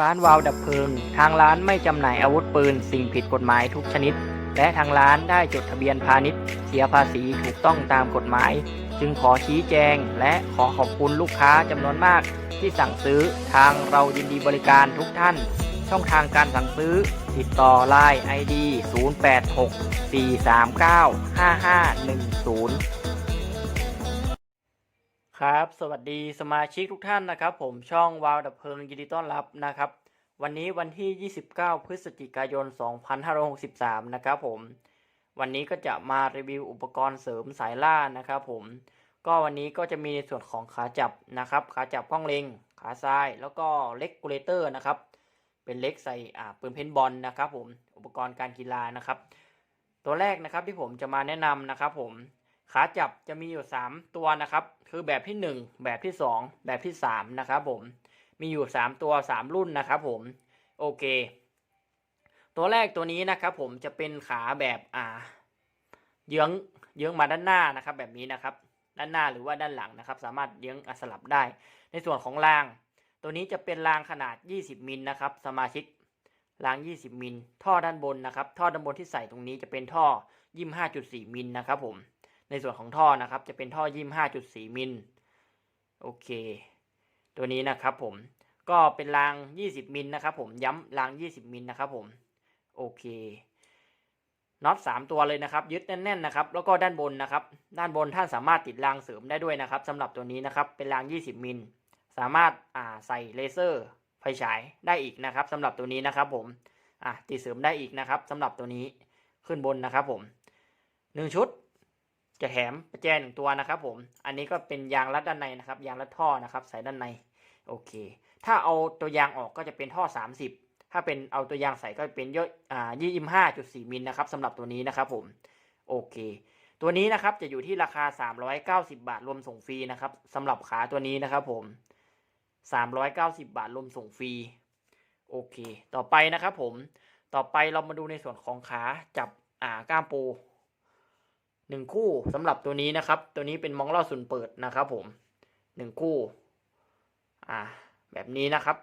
ร้านวาวดับเพลิง ทางร้านไม่จำหน่ายอาวุธปืน สิ่งผิดกฎหมายทุกชนิด และทางร้านได้จดทะเบียนพาณิชย์ เสียภาษีถูกต้องตามกฎหมาย จึงขอชี้แจง และขอขอบคุณลูกค้าจำนวนมาก ที่สั่งซื้อทางเรายินดีบริการทุกท่าน ช่องทางการสั่งซื้อ ติดต่อ Line ID 0864395510 ครับ สวัสดีสมาชิกทุกท่านนะครับ ผมช่องวาวดับเพลิงยินดีต้อนรับนะครับ วันนี้วันที่ 29 พฤศจิกายน 2563 นะครับผม วันนี้ก็จะมารีวิวอุปกรณ์เสริมสายล่านะครับผม ก็วันนี้ก็จะมีในส่วนของขาจับนะครับ ขาจับกล้องเล็ง ขาซ้าย แล้วก็เล็กกูเลเตอร์นะครับ เป็นเล็กใส่ปืนเพนบอลนะครับผม อุปกรณ์การกีฬานะครับ ตัวแรกนะครับที่ผมจะมาแนะนำนะครับผม ขาจับจะมีอยู่ 3 ตัวนะครับ คือแบบที่ 1 แบบที่ 2 แบบที่ 3 นะครับผม มีอยู่ 3 ตัว 3 รุ่นนะครับผม โอเค ตัวแรกตัวนี้นะครับผมจะเป็นขาแบบอ่าเยื้องเยื้องมาด้านหน้านะครับ แบบนี้นะครับ ด้านหน้าหรือว่าด้านหลังนะครับ สามารถเยื้องสลับได้ ในส่วนของราง ตัวนี้จะเป็นรางขนาด 20มิลนะครับ สมาชิกราง 20มิลท่อด้านบนนะครับ ท่อด้านบนที่ใส่ตรงนี้จะเป็นท่อ 25.4มิลนะครับผม ในส่วนของท่อนะครับ จะเป็นท่อ25.4มิลโอเค ตัวนี้นะครับผมก็เป็นราง 20 มิลนะครับผมย้ำราง 20 มิลนะครับผมโอเคน็อต3ตัวเลยนะครับ ยึดแน่นๆนะครับ แล้วก็ด้านบนนะครับ ด้านบนท่านสามารถติดรางเสริมได้ด้วยนะครับสำหรับตัวนี้นะครับเป็นราง 20 มิลสามารถอ่าใส่เลเซอร์ไฟฉายได้อีกนะครับสำหรับตัวนี้นะครับผมอะติดเสริมได้อีกนะครับสำหรับตัวนี้ขึ้นบนนะครับผมหนึ่งชุด จะแถมประแจหนึ่งตัวนะครับผม อันนี้ก็เป็นยางรัดด้านในนะครับ ยางรัดท่อนะครับใส่ด้านในโอเค ถ้าเอาตัวยางออกก็จะเป็นท่อ 30 ถ้าเป็นเอาตัวยางใส่ก็เป็นยอ่ายี่สิบห้าจุดสี่มิลนะครับสำหรับตัวนี้นะครับผมโอเคตัวนี้นะครับจะอยู่ที่ราคา 390 บาทรวมส่งฟรีนะครับสำหรับขาตัวนี้นะครับผม 390 บาทรวมส่งฟรีโอเค ต่อไปนะครับผมต่อไปเรามาดูในส่วนของขาจับอ่าก้ามปู หนึ่งคู่สำหรับตัวนี้นะครับ ตัวนี้เป็นมองล่อสุนเปิดนะครับผมหนึ่งคู่อ่าแบบนี้นะครับ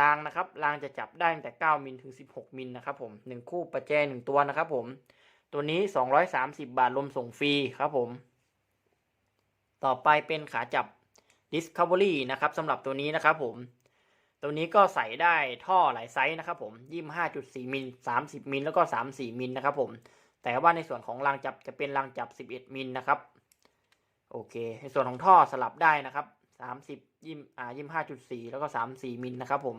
รางนะครับรางจะจับได้ตั้งแต่ 9 มิลถึง 16 มิลนะครับผมหนึ่งคู่ประแจหนึ่งตัวนะครับผมตัวนี้ 230 บาทรวมส่งฟรีครับผม ต่อไปเป็นขาจับ Discovery นะครับสำหรับตัวนี้นะครับผม ตัวนี้ก็ใส่ได้ท่อหลายไซส์นะครับผม 25.4 มิล 30 มิล แล้วก็ 34 มิลนะครับผม แต่ว่าในส่วนของรางจับจะเป็นรางจับ 11 มิลนะครับโอเค ในส่วนของท่อสลับได้นะครับ 30ยิมอ่า25.4แล้วก็ 34 มิลนะครับผม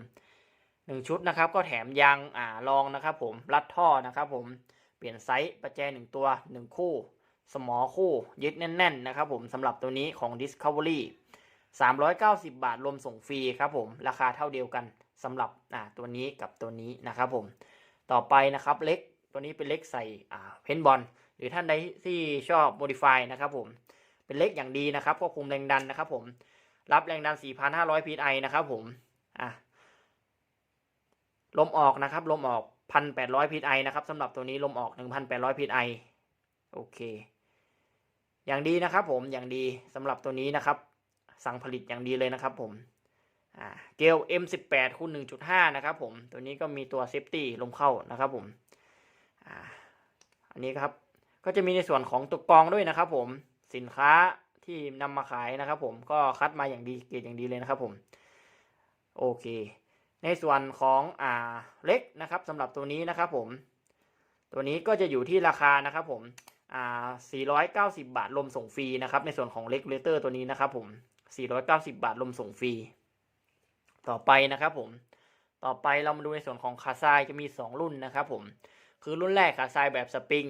1ชุดนะครับ ก็แถมยางอ่ารองนะครับ ผมรัดท่อนะครับ ผมเปลี่ยนไซส์ประแจ1ตัว1คู่ สมอคู่ยึดแน่น ๆ นะครับ ผมสำหรับตัวนี้ของ Discovery 390 บาทรวมส่งฟรีครับผมราคาเท่าเดียวกันสำหรับอ่าตัวนี้กับตัวนี้นะครับผมต่อไปนะครับเล็ก ตัวนี้เป็นเล็กใส่อ่าเพนบอลหรือท่านใดที่ชอบโมดิฟายนะครับผมเป็นเล็กอย่างดีนะครับควบคุมแรงดันนะครับผมรับแรงดัน 4,500 psi นะครับผมอะลมออกนะครับลมออก 1,800 psi นะครับสำหรับตัวนี้ลมออก 1,800 psi โอเค อย่างดีนะครับผมอย่างดีสำหรับตัวนี้นะครับ สั่งผลิตอย่างดีเลยนะครับผมอ่าเกล M18 คูณ1.5 นะครับผม ตัวนี้ก็มีตัวเซฟตี้ลมเข้านะครับผม นี้ครับ ก็จะมีในส่วนของตัวกองด้วยนะครับ ผมสินค้าที่นำมาขายนะครับ ผมก็คัดมาอย่างดีเกรดอย่างดีเลยนะครับ ผมโอเค ในส่วนของอ่าเล็กนะครับสำหรับตัวนี้นะครับ ผม ตัวนี้ก็จะอยู่ที่ราคานะครับ ผมอ่า490 บาทรวมส่งฟรีนะครับ ในส่วนของเล็กเลเตอร์ตัวนี้นะครับ ผม 490 บาทรวมส่งฟรีต่อไปนะครับ ผมต่อไปเรามาดูในส่วนของขาทรายจะมี 2 รุ่นนะครับ ผม คือรุ่นแรกขาทรายแบบสปริง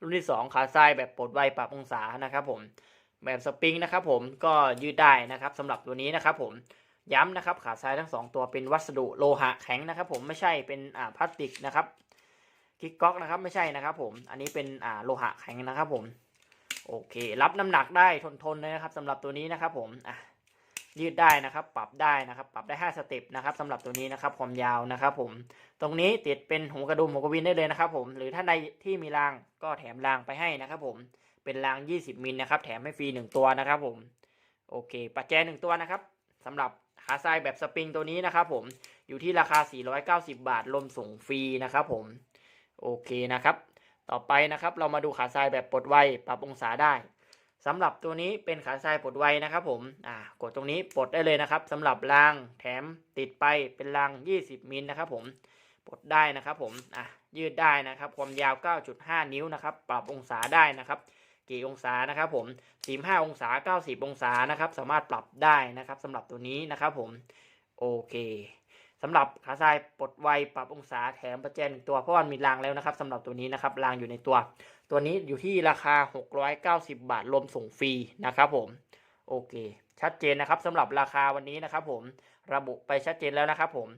รุ่นที่ 2 ขาทรายแบบปลดไวปรับองศานะครับผมแบบสปริงนะครับผมก็ยืดได้นะครับสำหรับตัวนี้นะครับผมย้ำนะครับขาทรายทั้งสองตัวเป็นวัสดุโลหะแข็งนะครับผมไม่ใช่เป็นอ่าพลาสติกนะครับกิ๊กก๊อกนะครับไม่ใช่นะครับผมอันนี้เป็นอ่าโลหะแข็งนะครับผมโอเค รับน้ำหนักได้ทนทนเลยนะครับสำหรับตัวนี้นะครับผมอะ ยืดได้นะครับ ปรับได้นะครับ ปรับได้ 5 สเต็ปนะครับสำหรับตัวนี้นะครับความยาวนะครับ ผม ตรงนี้ติดเป็นหูกระดุมหูกระวินได้เลยนะครับ ผม หรือถ้าใดที่มีรางก็แถมรางไปให้นะครับ ผม เป็นราง 20มิลนะครับ แถมให้ฟรี1ตัวนะครับ ผม โอเค ปัจแจหนึ่งตัวนะครับสำหรับขขาทรายแบบสปริงตัวนี้นะครับ ผม อยู่ที่ราคา 490 บาทรวมส่งฟรีนะครับ ผม โอเคนะครับ ต่อไปนะครับ เรามาดูขาทรายแบบปลดไวปรับองศาได้ สำหรับตัวนี้เป็นขาทรายปลดไวนะครับผม อ่ากดตรงนี้ปลดได้เลยนะครับสำหรับรางแถมติดไปเป็นราง 20มิลนะครับผมปลดได้นะครับผม อะยืดได้นะครับ ความยาว 9.5 นิ้วนะครับ ปรับองศาได้นะครับ กี่องศานะครับผม 45 องศา 90 องศานะครับ สามารถปรับได้นะครับสำหรับตัวนี้นะครับผม โอเค สำหรับขาทรายปลดไวปรับองศาแถมประแจหนึ่งตัวเพราะว่ามีรางแล้วนะครับสำหรับตัวนี้นะครับรางอยู่ในตัว ตัวนี้อยู่ที่ราคา 690 บาทรวมส่งฟรีนะครับผมโอเค ชัดเจนนะครับสำหรับราคาวันนี้นะครับผมระบุไปชัดเจนแล้วนะครับผม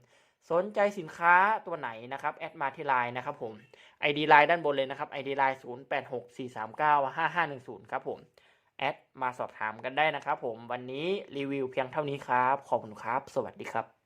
สนใจสินค้าตัวไหนนะครับแอดมาที่ไลน์นะครับผม ID ไลน์ด้านบนเลยนะครับ ID ไลน์0864395510 ครับผมแอดมาสอบถามกันได้นะครับผมวันนี้รีวิวเพียงเท่านี้ครับ ขอบคุณครับ สวัสดีครับ